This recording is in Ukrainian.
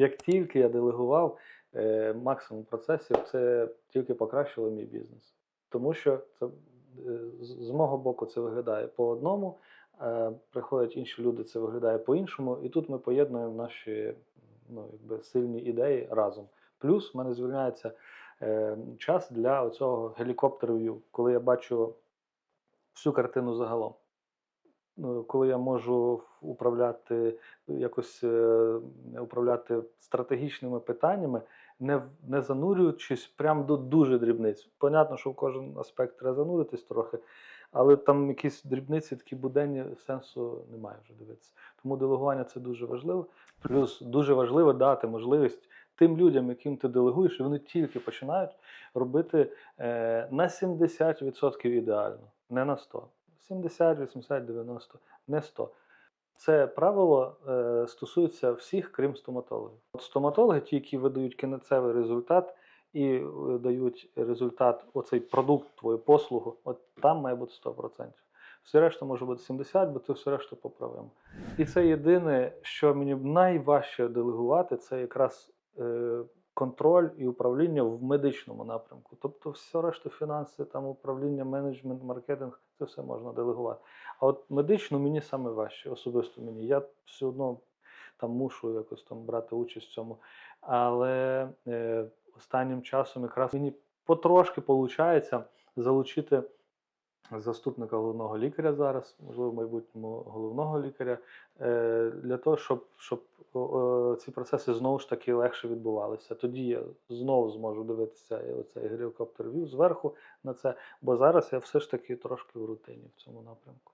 Як тільки я делегував, е, максимум процесів це тільки покращило мій бізнес. Тому що це е, з мого боку це виглядає по одному, е, приходять інші люди, це виглядає по-іншому, і тут ми поєднуємо наші ну, якби, сильні ідеї разом. Плюс в мене звільняється час для цього гелікоптер-в'ю, коли я бачу всю картину загалом. Ну, коли я можу управляти якось е, управляти стратегічними питаннями, не, не занурюючись прямо до дуже дрібниць. Понятно, що в кожен аспект треба зануритись трохи, але там якісь дрібниці, такі буденні сенсу немає вже дивитися. Тому делегування це дуже важливо. Плюс дуже важливо дати можливість тим людям, яким ти делегуєш, і вони тільки починають робити е, на 70% ідеально, не на 100. 70, 80, 90, не 100. Це правило е, стосується всіх, крім стоматологів. От стоматологи, ті, які видають кінцевий результат і е, дають результат, оцей продукт, твою послугу, от там має бути 100%. Все решта може бути 70, бо це все решта поправимо. І це єдине, що мені найважче делегувати, це якраз е, контроль і управління в медичному напрямку. Тобто, все решта фінанси, там управління, менеджмент, маркетинг, це все можна делегувати. А от медично мені саме важче, особисто мені. Я все одно там мушу якось там брати участь в цьому. Але е, останнім часом якраз мені потрошки виходить залучити заступника головного лікаря зараз, можливо, в майбутньому головного лікаря, е, для того, щоб, щоб ці процеси знову ж таки легше відбувалися. Тоді я знову зможу дивитися оцей гелікоптер в'ю зверху на це, бо зараз я все ж таки трошки в рутині в цьому напрямку.